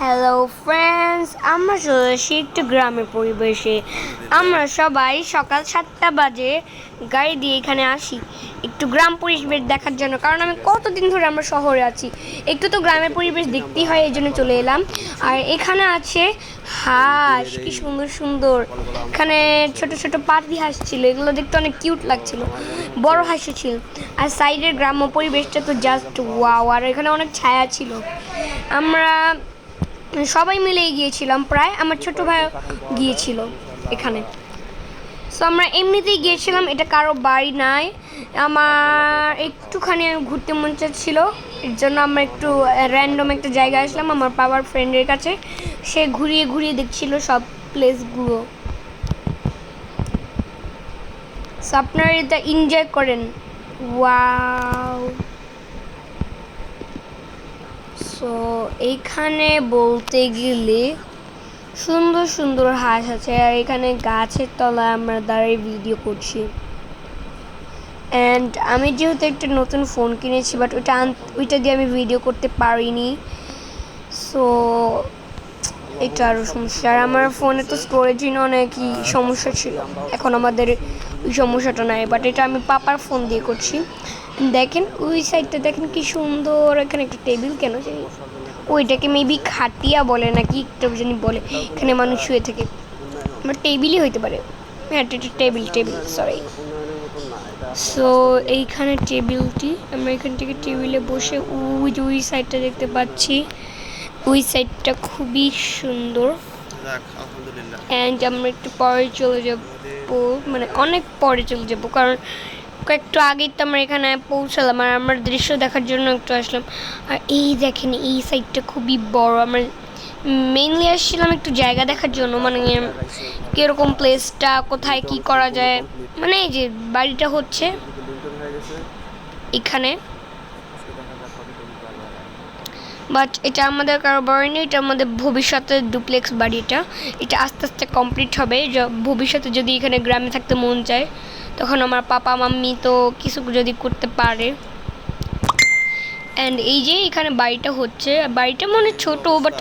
Hello friends আমরা চলে এসেছি একটু গ্রামের পরিবেশে। আমরা সবাই সকাল সাতটা বাজে গাড়ি দিয়ে এখানে আসি। একটু গ্রাম পরিবেশ দেখার জন্য, কারণ আমি কতদিন ধরে আমরা শহরে আছি। একটু তো গ্রামের পরিবেশ দেখতেই হয়, এই জন্য চলে এলাম। আর এখানে আছে হাঁস, কি সুন্দর সুন্দর। এখানে ছোট ছোট পাতি হাঁস ছিল, এগুলো দেখতে অনেক কিউট লাগছিল। বড় হাঁসও ছিল। আর সাইডের গ্রাম্য পরিবেশটা তো জাস্ট ওয়াও আর এখানে অনেক ছায়া ছিল। আমরা সবাই মিলেই গিয়েছিলাম, প্রায় আমার ছোট ভাই গিয়েছিল এখানে। সো আমরা এমনিতেই গিয়েছিলাম, এটা কারও বাড়ি নাই। আমার একটুখানি ঘুরতে মন চাচ্ছিল, এর জন্য আমরা একটু র্যান্ডম একটা জায়গায় আসলাম, আমার বাবার ফ্রেন্ডের কাছে। সে ঘুরিয়ে ঘুরিয়ে দেখছিল সব প্লেসগুলো সো আপনারা এটা এনজয় করেন। ওয়াও সো এইখানে বলতে গেলে সুন্দর সুন্দর হাঁস আছে, আর এখানে গাছের তলায় আমরা দাঁড়িয়ে ভিডিও করছি। অ্যান্ড আমি যেহেতু একটা নতুন ফোন কিনেছি বাট ওইটা ওইটা দিয়ে আমি ভিডিও করতে পারিনি। সো এটা আরও সমস্যা আর আমার ফোনে তো স্টোরেজই অনেকই সমস্যা ছিল। এখন আমাদের ওই সমস্যাটা নাই বাট এটা আমি পাপার ফোন দিয়ে করছি। দেখেন, ওই সাইডটা দেখেন কি সুন্দর এখানে একটা টেবিল কেন জানি ওইটাকে মেবি খাটিয়া বলে নাকি, একটা জানি বলে। এখানে মানুষ শুয়ে থাকে। আমার টেবিলই হইতে পারে। হ্যাঁ টেবিল টেবিল সরি সো এইখানে টেবিলটি আমরা এখান থেকে টেবিলে বসে ওই যে ওই সাইডটা দেখতে পাচ্ছি। ওই সাইডটা খুবই সুন্দর। অ্যান্ড আমরা একটু পরে চলে যাব মানে অনেক পরে চলে যাব কারণ একটু আগেই তো আমরা এখানে পৌঁছালাম আর আমরা দৃশ্য দেখার জন্য একটু আসলাম। আর এই দেখেন এই সাইডটা খুবই বড়। আমরা মেইনলি আসছিলাম একটু জায়গা দেখার জন্য মানে কীরকম প্লেসটা কোথায় কি করা যায় মানে এই যে বাড়িটা হচ্ছে এখানে। বাট এটা আমাদের কারও বাড়ি নেই, এটা আমাদের ভবিষ্যতের ডুপ্লেক্স বাড়ি এটা। এটা আস্তে আস্তে কমপ্লিট হবে ভবিষ্যতে যদি এখানে গ্রামে থাকতে মন চায়, তখন আমার পাপা, মাম্মি তো কিছু যদি করতে পারে। অ্যান্ড এই যে এখানে বাড়িটা হচ্ছে, বাড়িটা মনে ছোট বাট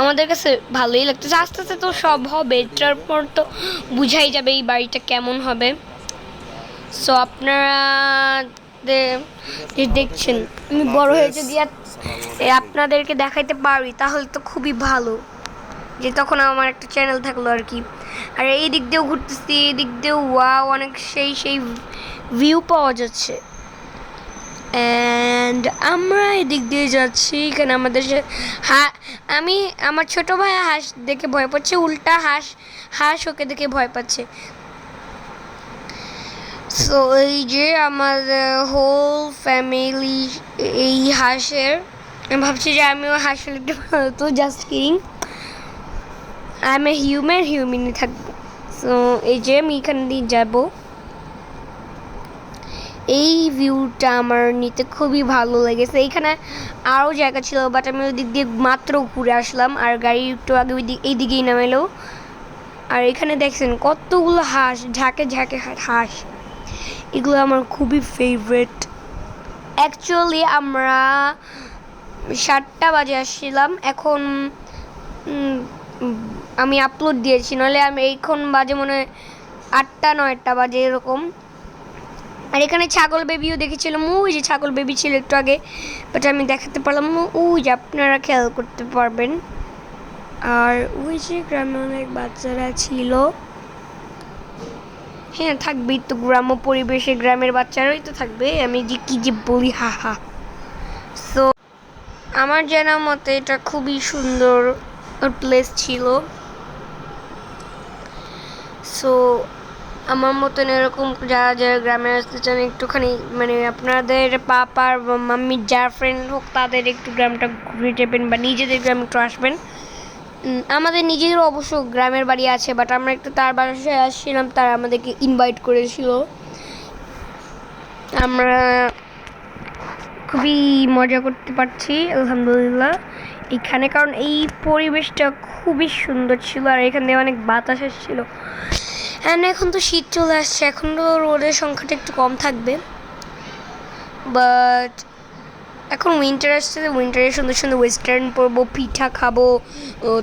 আমাদের কাছে ভালোই লাগতেছে। আস্তে আস্তে তো সব হবে, এটার পর তো বুঝাই যাবে এই বাড়িটা কেমন হবে। সো আপনারা যে দেখছেন। আমি বড় হয়ে যদি আপনাদেরকে দেখাইতে পারি, তাহলে তো খুবই ভালো। যে তখন আমার একটা চ্যানেল থাকল আর কি। আর এই দিক দিয়েও ঘুরতেছি, এই দিক দিয়েও ওয়াও অনেক সেই সেই ভিউ পাওয়া যাচ্ছে। অ্যান্ড আমরা এদিক দিয়ে যাচ্ছি, এখানে আমাদের হা- আমি, আমার ছোট ভাই হাঁস দেখে ভয় পাচ্ছে, উল্টা হাঁস হাঁস ওকে দেখে ভয় পাচ্ছে। সো এই যে আমাদের হোল ফ্যামিলি এই হাঁসের, আমি ভাবছি যে আমিও হাঁস লিখতে তো just king I am a human হিউম্যানই থাকব। সো এই যে আমি এখান দিয়ে যাব। এই ভিউটা আমার নিতে খুবই ভালো লেগেছে। এইখানে আরও জায়গা ছিল বাট আমি ওই দিক দিয়ে মাত্র ঘুরে আসলাম। আর গাড়ি একটু আগে ওই দিক এই দিকেই নামেলো আর এখানে দেখছেন কতগুলো হাঁস, ঝাঁকে ঝাঁকে হাঁস। এগুলো আমার খুবই ফেভারেট অ্যাকচুয়ালি আমরা সাতটা বাজে আসছিলাম, এখন আমি আপলোড দিয়েছি, নাহলে আমি এইখন বাজে মনে হয় আটটা, নয়টা বাজে এরকম। আর এখানে ছাগল বেবিও দেখেছিলাম, ওই যে ছাগল বেবি ছিল একটু আগে বাট আমি দেখাতে পারলাম, ওই যে আপনারা খেয়াল করতে পারবেন। আর ওই যে গ্রামে অনেক বাচ্চারা ছিল। হ্যাঁ থাকবেই তো গ্রাম্য পরিবেশে, গ্রামের বাচ্চারাই তো থাকবে। আমি যে কি যে বলি, হা হা। সো আমার জানা মতে এটা খুবই সুন্দর প্লেস ছিল। সো আমার মতন এরকম যারা যারা গ্রামে আসতে চান একটুখানি মানে আপনাদের পাপার বা মাম্মির যার ফ্রেন্ড হোক, তাদের একটু গ্রামটা ঘুরে যাবেন বা নিজেদের গ্রামে একটু আসবেন। আমাদের নিজেদেরও অবশ্য গ্রামের বাড়ি আছে বাট আমরা একটু তার বাসায় আসছিলাম, তারা আমাদেরকে ইনভাইট করেছিল। আমরা খুবই মজা করতে পারছি, আলহামদুলিল্লাহ। এখানে কারণ এই পরিবেশটা খুবই সুন্দর ছিল, আর এখান অনেক বাতাস আসছিল। অ্যান্ড এখন তো শীত চলে আসছে, এখন তো রোদের সংখ্যাটা একটু কম থাকবে। বাট এখন উইন্টার আসছে উইন্টারে সুন্দর সুন্দর ওয়েস্টার্ন পরবো, পিঠা খাব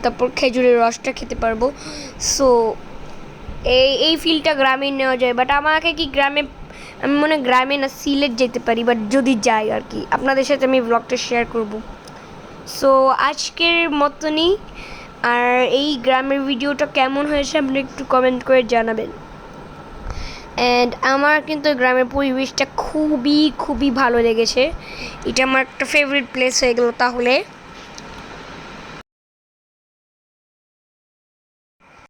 তারপর খেজুরের রসটা খেতে পারব। সো এই এই ফিলটা গ্রামে নেওয়া যায় বাট আমাকে কি গ্রামে, আমি মনে গ্রামে না, সিলেট যেতে পারি বাট যদি যাই আর কি। আপনাদের সাথে আমি ব্লগটা শেয়ার করব। সো আজকের মতনই, আর এই গ্রামের ভিডিওটা কেমন হয়েছে, আপনি একটু কমেন্ট করে জানাবেন। অ্যান্ড আমার কিন্তু গ্রামের পরিবেশটা খুবই খুবই ভালো লেগেছে। এটা আমার একটা ফেভারিট প্লেস হয়ে গেল তাহলে।